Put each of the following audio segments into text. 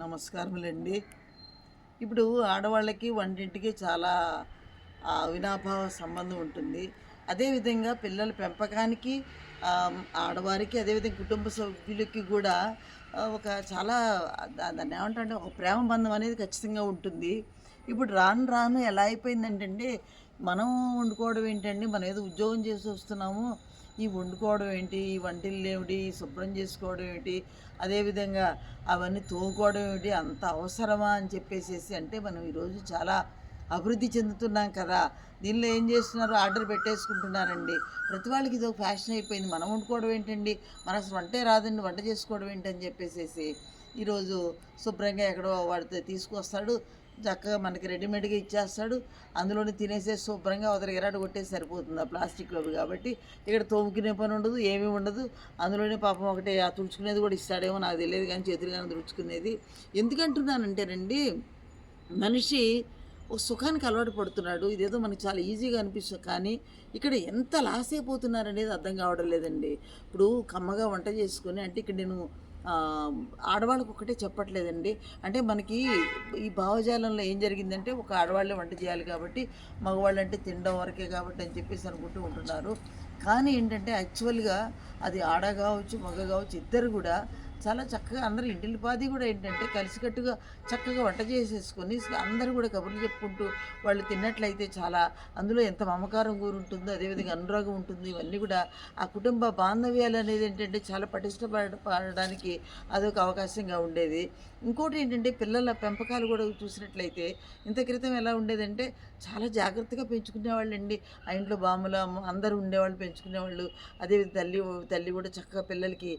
నమస్కారములండి. ఇప్పుడు ఆడవాళ్ళకి వంటింటికి చాలా వినాభావ అవినాభావ సంబంధం ఉంటుంది. అదేవిధంగా పిల్లల పెంపకానికి ఆడవారికి అదేవిధంగా కుటుంబ సభ్యులకి కూడా ఒక చాలా దాన్ని ఏమంటే ఒక ప్రేమ బంధం అనేది ఖచ్చితంగా ఉంటుంది. ఇప్పుడు రాను రాను ఎలా అయిపోయిందంటే మనం వండుకోవడం ఏంటండి మనం ఏదో ఉద్యోగం చేసి వస్తున్నాము ఈ వండుకోవడం ఏంటి? ఈ వంటలు ఏమిటి? ఈ శుభ్రం చేసుకోవడం ఏంటి? అదేవిధంగా అవన్నీ తోముకోవడం ఏమిటి అంత అవసరమా అని చెప్పేసేసి అంటే మనం ఈరోజు చాలా అభివృద్ధి చెందుతున్నాం కదా. దీనిలో ఏం చేస్తున్నారు? ఆర్డర్ పెట్టేసుకుంటున్నారండి. ప్రతి వాళ్ళకి ఇది ఒక ఫ్యాషన్ అయిపోయింది. మనం వండుకోవడం ఏంటండి? మన అసలు వంటే రాదండి. వంట చేసుకోవడం ఏంటని చెప్పేసేసి ఈరోజు శుభ్రంగా ఎక్కడో వాడితే తీసుకొస్తాడు. చక్కగా మనకి రెడీమేడ్గా ఇచ్చేస్తాడు. అందులోనే తినేసే శుభ్రంగా అవతల ఎరాడు కొట్టేసి సరిపోతుంది ఆ ప్లాస్టిక్లోవి కాబట్టి. ఇక్కడ తోముకునే పని ఉండదు ఏమీ ఉండదు. అందులోనే పాపం ఒకటి ఆ తుడుచుకునేది కూడా ఇస్తాడేమో నాకు తెలియదు కానీ చేతులు కానీ తుడుచుకునేది. ఎందుకంటున్నానంటేనండి మనిషి ఒక సుఖానికి అలవాటు పడుతున్నాడు. ఇదేదో మనకి చాలా ఈజీగా అనిపిస్తుంది కానీ ఇక్కడ ఎంత లాస్ అయిపోతున్నారనేది అర్థం కావడం లేదండి. ఇప్పుడు కమ్మగా వంట చేసుకొని అంటే ఇక్కడ నేను ఆడవాళ్ళకు ఒకటే చెప్పట్లేదండి. అంటే మనకి ఈ భావజాలంలో ఏం జరిగిందంటే ఒక ఆడవాళ్ళే వంట చేయాలి కాబట్టి మగవాళ్ళు అంటే తినడం వరకే కాబట్టి అని చెప్పేసి అనుకుంటూ ఉంటున్నారు. కానీ ఏంటంటే యాక్చువల్గా అది ఆడ కావచ్చు మగ కావచ్చు ఇద్దరు కూడా చాలా చక్కగా అందరూ ఇంటిల్లి పాది కూడా ఏంటంటే కలిసికట్టుగా చక్కగా వంట చేసేసుకొని అందరూ కూడా కబుర్లు చెప్పుకుంటూ వాళ్ళు తిన్నట్లయితే చాలా అందులో ఎంత మమకారం కూరుంటుందో అదేవిధంగా అనురాగం ఉంటుంది. ఇవన్నీ కూడా ఆ కుటుంబ బాంధవ్యాలు అనేది ఏంటంటే చాలా పటిష్టపడడానికి అదొక అవకాశంగా ఉండేది. ఇంకోటి ఏంటంటే పిల్లల పెంపకాలు కూడా చూసినట్లయితే ఇంత క్రితం ఎలా ఉండేదంటే చాలా జాగ్రత్తగా పెంచుకునేవాళ్ళండి. ఆ ఇంట్లో బామ్మలు అందరూ ఉండేవాళ్ళు పెంచుకునేవాళ్ళు. అదేవిధంగా తల్లి తల్లి కూడా చక్కగా పిల్లలకి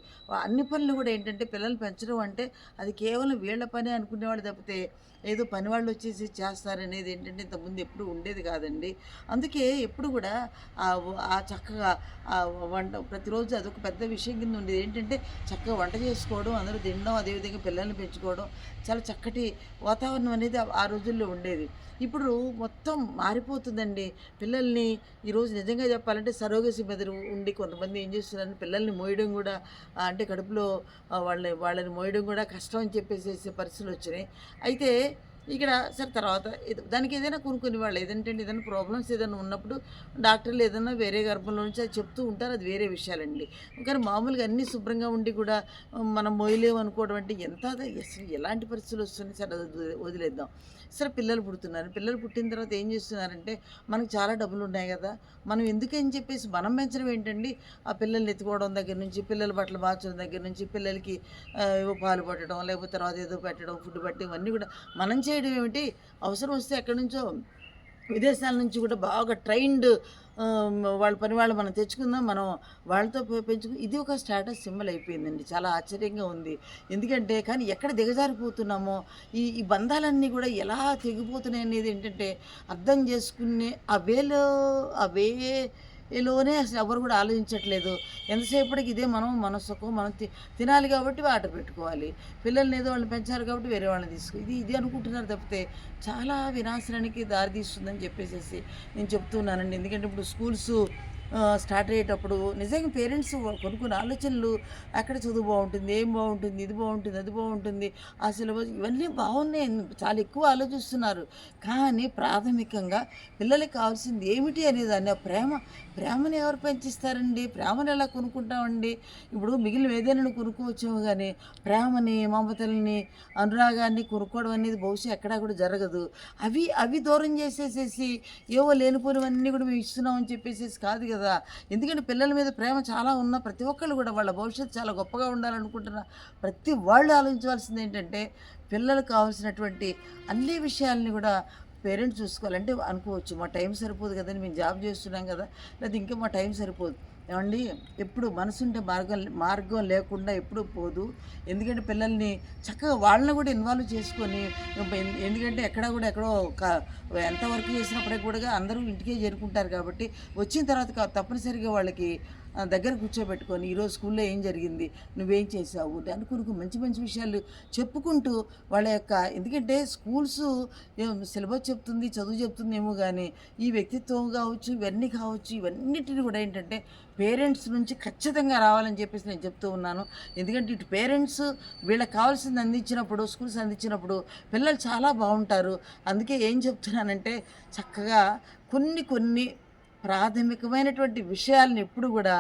అన్ని పనులు కూడా ఏంటంటే పిల్లల్ని పెంచడం అంటే అది కేవలం వీళ్ళ పని అనుకునేవాడు తప్పితే ఏదో పని వాళ్ళు వచ్చేసి చేస్తారనేది ఏంటంటే ఇంతకుముందు ఎప్పుడు ఉండేది కాదండి. అందుకే ఎప్పుడు కూడా ఆ ఆ చక్కగా ఆ వంట ప్రతిరోజు అదొక పెద్ద విషయం కింద ఉండేది. ఏంటంటే చక్కగా వంట చేసుకోవడం అందరూ తినడం అదేవిధంగా పిల్లల్ని పెంచుకోవడం చాలా చక్కటి వాతావరణం అనేది ఆ- రోజుల్లో ఉండేది. ఇప్పుడు మొత్తం మారిపోతుందండి. పిల్లల్ని ఈరోజు నిజంగా చెప్పాలంటే సరోగసి మెదడు ఉండి కొంతమంది ఏం చేస్తున్నారంటే పిల్లల్ని మోయడం కూడా అంటే కడుపులో వాళ్ళని వాళ్ళని మోయడం కూడా కష్టం అని చెప్పేసి పరిస్థితులు వచ్చినాయి. అయితే ఇక్కడ సరే తర్వాత ఇది- దానికి ఏదైనా కొనుక్కునే వాళ్ళు ఏదంటే ఏదైనా ప్రాబ్లమ్స్ ఏదైనా ఉన్నప్పుడు డాక్టర్లు ఏదైనా వేరే గర్భంలో నుంచి అది చెప్తూ ఉంటారు అది వేరే విషయాలండి. కానీ మామూలుగా అన్నీ శుభ్రంగా ఉండి కూడా మనం మొయ్యలేము అనుకోవడం అంటే ఎంత అసలు ఎలాంటి పరిస్థితులు వస్తున్నాయి సరే? అది వదిలేద్దాం. సరే పిల్లలు పుడుతున్నారు. పిల్లలు పుట్టిన తర్వాత ఏం చేస్తున్నారంటే మనకు చాలా డబ్బులు ఉన్నాయి కదా మనం ఎందుకని చెప్పేసి మనం పెంచడం ఏంటండి? ఆ పిల్లల్ని ఎత్తుకోవడం దగ్గర నుంచి పిల్లల బట్టలు మార్చడం దగ్గర నుంచి పిల్లలకి ఏవో పాలు పట్టడం లేకపోతే తర్వాత ఏదో పెట్టడం ఫుడ్ పెట్టడం ఇవన్నీ కూడా మనం చే చేయడం ఏమిటి? అవసరం వస్తే ఎక్కడి నుంచో విదేశాల నుంచి కూడా బాగా ట్రైన్డ్ వాళ్ళ పని వాళ్ళు మనం తెచ్చుకుందాం మనం వాళ్ళతో పె- పెంచుకు ఇది ఒక స్టేటస్ సింబల్ అయిపోయిందండి. చాలా ఆశ్చర్యంగా ఉంది. ఎందుకంటే కానీ ఎక్కడ దిగజారిపోతున్నామో ఈ ఈ బంధాలన్నీ కూడా ఎలా తెగిపోతున్నాయి అనేది ఏంటంటే అర్థం చేసుకునే ఆ వేలో ఆ వేలోనే అసలు ఎవరు కూడా ఆలోచించట్లేదు. ఎంతసేపటికి ఇదే మనం మనసుకు మనం తి- తినాలి కాబట్టి ఆర్డర్ పెట్టుకోవాలి. పిల్లల్ని ఏదో వాళ్ళని పెంచాలి కాబట్టి వేరే వాళ్ళని తీసుకు ఇది ఇది అనుకుంటున్నారు తప్పితే చాలా వినాశనానికి దారితీస్తుందని చెప్పేసేసి నేను చెప్తున్నానండి. ఎందుకంటే ఇప్పుడు స్కూల్స్ స్టార్ట్ అయ్యేటప్పుడు నిజంగా పేరెంట్స్ కొన్ని కొన్ని ఆలోచనలు అక్కడ చదువు బాగుంటుంది ఏం బాగుంటుంది ఇది బాగుంటుంది అది బాగుంటుంది. ఆ సిలబస్ ఇవన్నీ బాగున్నాయి చాలా ఎక్కువ ఆలోచిస్తున్నారు. కానీ ప్రాథమికంగా పిల్లలకి కావాల్సింది ఏమిటి అనేదాన్ని ఆ ప్రేమ ప్రేమను ఎవరు పెంచిస్తారండి? ప్రేమను ఎలా కొనుక్కుంటామండి? ఇప్పుడు మిగిలిన ఏదైనా కొనుక్కోవచ్చేమో కానీ ప్రేమని మమతల్ని అనురాగాన్ని కొనుక్కోవడం అనేది బహుశా ఎక్కడా కూడా జరగదు. అవి అవి దూరం చేసేసేసి ఏవో లేనిపోనివన్నీ కూడా మేము ఇస్తున్నామని చెప్పేసేసి కాదు కదా కదా. ఎందుకంటే పిల్లల మీద ప్రేమ చాలా ఉన్న ప్రతి ఒక్కళ్ళు కూడా వాళ్ళ భవిష్యత్తు చాలా గొప్పగా ఉండాలనుకుంటున్న. ప్రతి వాళ్ళు ఆలోచించవలసింది ఏంటంటే పిల్లలకు కావాల్సినటువంటి అన్ని విషయాల్ని కూడా పేరెంట్స్ చూసుకోవాలంటే అనుకోవచ్చు మా టైం సరిపోదు కదండి మేము జాబ్ చేస్తున్నాం కదా. లేదా ఇంకా మా టైం సరిపోదు. ఏమండి? ఎప్పుడు మనసుంటే మార్గం మార్గం లేకుండా ఎప్పుడు పోదు. ఎందుకంటే పిల్లల్ని చక్కగా వాళ్ళని కూడా ఇన్వాల్వ్ చేసుకొని ఎందుకంటే ఎక్కడ కూడా ఎక్కడో ఒక ఎంత వర్క్ చేసినప్పటికీ కూడా అందరూ ఇంటికే చేరుకుంటారు కాబట్టి వచ్చిన తర్వాత తప్పనిసరిగా వాళ్ళకి దగ్గర కూర్చోబెట్టుకొని ఈరోజు స్కూల్లో ఏం జరిగింది? నువ్వేం చేసావు దాని కొరకు మంచి మంచి విషయాలు చెప్పుకుంటూ వాళ్ళ యొక్క ఎందుకంటే స్కూల్స్ సిలబస్ చెప్తుంది చదువు చెప్తుందేమో కానీ ఈ వ్యక్తిత్వం కావచ్చు ఇవన్నీ కావచ్చు ఇవన్నిటిని కూడా ఏంటంటే పేరెంట్స్ నుంచి ఖచ్చితంగా రావాలని చెప్పేసి నేను చెప్తూ ఉన్నాను. ఎందుకంటే ఇటు పేరెంట్స్ వీళ్ళకి కావాల్సింది అందించినప్పుడు స్కూల్స్ అందించినప్పుడు పిల్లలు చాలా బాగుంటారు. అందుకే ఏం చెప్తున్నానంటే చక్కగా కొన్ని కొన్ని ప్రాథమికమైనటువంటి విషయాలను ఎప్పుడు కూడా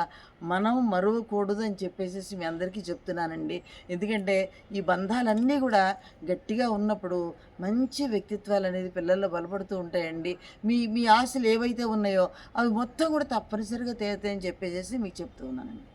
మనం మరవకూడదు అని చెప్పేసి మీ అందరికీ చెప్తున్నానండి. ఎందుకంటే ఈ బంధాలన్నీ కూడా గట్టిగా ఉన్నప్పుడు మంచి వ్యక్తిత్వాలు అనేది పిల్లల్లో బలపడుతూ ఉంటాయండి. మీ మీ ఆశలు ఏవైతే ఉన్నాయో అవి మొత్తం కూడా తప్పనిసరిగా తీరుతాయని చెప్పేసి మీకు చెప్తూ ఉన్నానండి.